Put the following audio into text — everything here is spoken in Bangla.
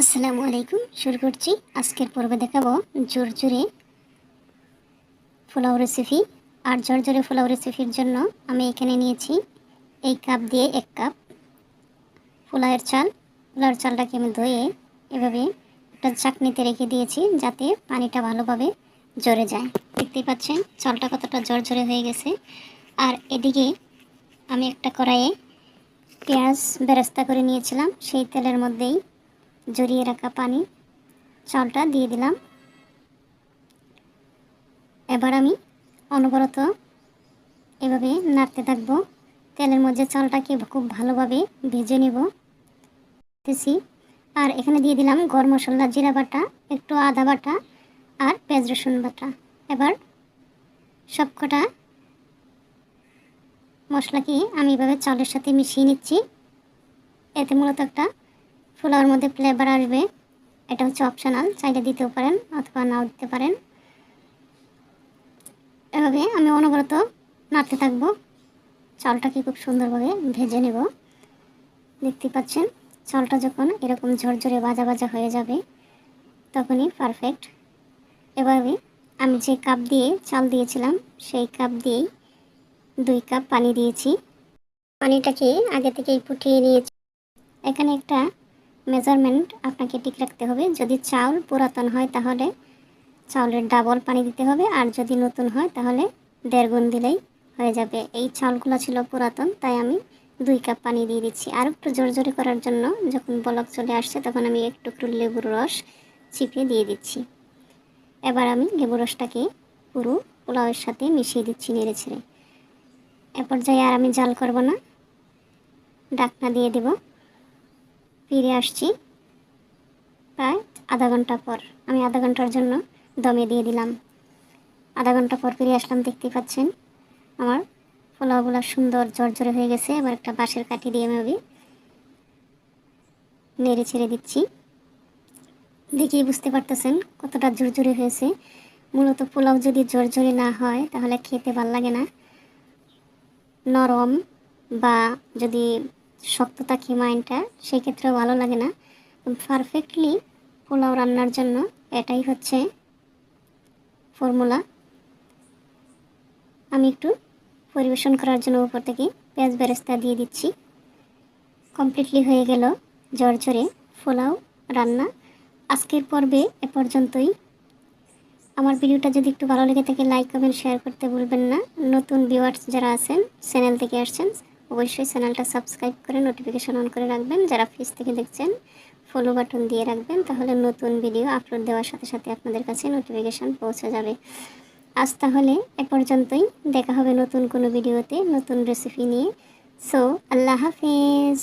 আসসালামু আলাইকুম। শুরু করছি। আজকের পর্বে দেখাবো জোর জোরে রেসিপি আর জোর জোরে রেসিপির জন্য আমি এখানে নিয়েছি এই কাপ দিয়ে এক কাপ পোলাওয়ের চাল। পোলাওয়ের চালটাকে আমি ধুয়ে এভাবে একটা চাকনিতে রেখে দিয়েছি যাতে পানিটা ভালোভাবে জড়ে যায়। দেখতেই পাচ্ছেন, চালটা কতটা জোর জোরে হয়ে গেছে। আর এদিকে আমি একটা কড়াইয়ে পেঁয়াজ বেরেস্তা করে নিয়েছিলাম। সেই তেলের মধ্যেই জড়িয়ে রাখা পানি, চালটা দিয়ে দিলাম। এবার আমি অনবরত এভাবে নাড়তে থাকব। তেলের মধ্যে চালটাকে খুব ভালোভাবে ভেজে নেব। দিছি। আর এখানে দিয়ে দিলাম গরম মশলা, জিরা বাটা, একটু আদা বাটা আর পেঁয়াজ রসুন বাটা। এবার সবকটা মশলাকে আমি এভাবে চালের সাথে মিশিয়ে নিচ্ছি। এতে মূলত একটা পোলাওর মধ্যে ফ্লেভার আসবে। এটা হচ্ছে অপশনাল চাইলে দিতেও পারেন অথবা নাও দিতে পারেন। এভাবে আমি অনবরত নাড়তে থাকব। চালটাকে খুব সুন্দরভাবে ভেজে নেব। দেখতে পাচ্ছেন, চালটা যখন এরকম ঝরঝরে বাজা বাজা হয়ে যাবে, তখনই পারফেক্ট এভাবে আমি যে কাপ দিয়ে চাল দিয়েছিলাম, সেই কাপ দিয়েই দুই কাপ পানি দিয়েছি। পানিটাকে আগে থেকেই ফুটিয়ে নিয়েছি। এখানে একটা মেজারমেন্ট আপনাকে ঠিক রাখতে হবে। যদি চাউল পুরাতন হয় তাহলে চাউলের ডাবল পানি দিতে হবে, আর যদি নতুন হয় তাহলে দেড় গুণ দিলেই হয়ে যাবে। এই চাউলগুলো ছিল পুরাতন, তাই আমি দুই কাপ পানি দিয়ে দিচ্ছি। আর একটু জোর জোরে করার জন্য যখন বলক চলে আসছে তখন আমি একটু একটু লেবুর রস চিপে দিয়ে দিচ্ছি। এবার আমি লেবুর রসটাকে পুরো পোলাওয়ের সাথে মিশিয়ে দিচ্ছি নেড়ে ছেড়ে। এ পর্যায়ে আর আমি জাল করব না। ডাকনা দিয়ে দেবো। ফিরে আসছি। প্রায় আধা ঘণ্টা পর আমি আধা ঘণ্টার জন্য দমে দিয়ে দিলাম। আধা ঘণ্টা পর ফিরে আসলাম দেখতে পাচ্ছেন আমার পোলাওগুলো সুন্দর জর্জরে হয়ে গেছে। এবার একটা বাঁশের কাঠি দিয়ে আমি নেড়ে ছেড়ে দিচ্ছি। দেখেই বুঝতে পারতেছেন কতটা জোরজোরে হয়েছে। মূলত পোলাও যদি জোরজোরে না হয়, তাহলে খেতে ভালো লাগে না। নরম বা যদি শক্ত থাকে মাইনটা সেক্ষেত্রেও ভালো লাগে না। পারফেক্টলি পোলাও রান্নার জন্য এটাই হচ্ছে ফর্মুলা। আমি একটু পরিবেশন করার জন্য উপর থেকে পেঁয়াজ বেরেস্তা দিয়ে দিচ্ছি। কমপ্লিটলি হয়ে গেল জর্জরে পোলাও রান্না। আজকের পর্বে এ পর্যন্তই। আমার ভিডিওটা যদি একটু ভালো লেগে থাকে, লাইক, কমেন্ট, শেয়ার করতে ভুলবেন না। নতুন ভিউয়ার্স যারা আছেন চ্যানেল থেকে আসছেন অবশ্যই চ্যানেলটা সাবস্ক্রাইব করে নোটিফিকেশান অন করে রাখবেন। যারা ফেস থেকে দেখছেন ফলো বাটন দিয়ে রাখবেন, তাহলে নতুন ভিডিও আপলোড দেওয়ার সাথে সাথে আপনাদের কাছে নোটিফিকেশান পৌঁছে যাবে। আজ তাহলে এ পর্যন্তই। দেখা হবে নতুন কোনো ভিডিওতে নতুন রেসিপি নিয়ে। সো আল্লাহ হাফিজ।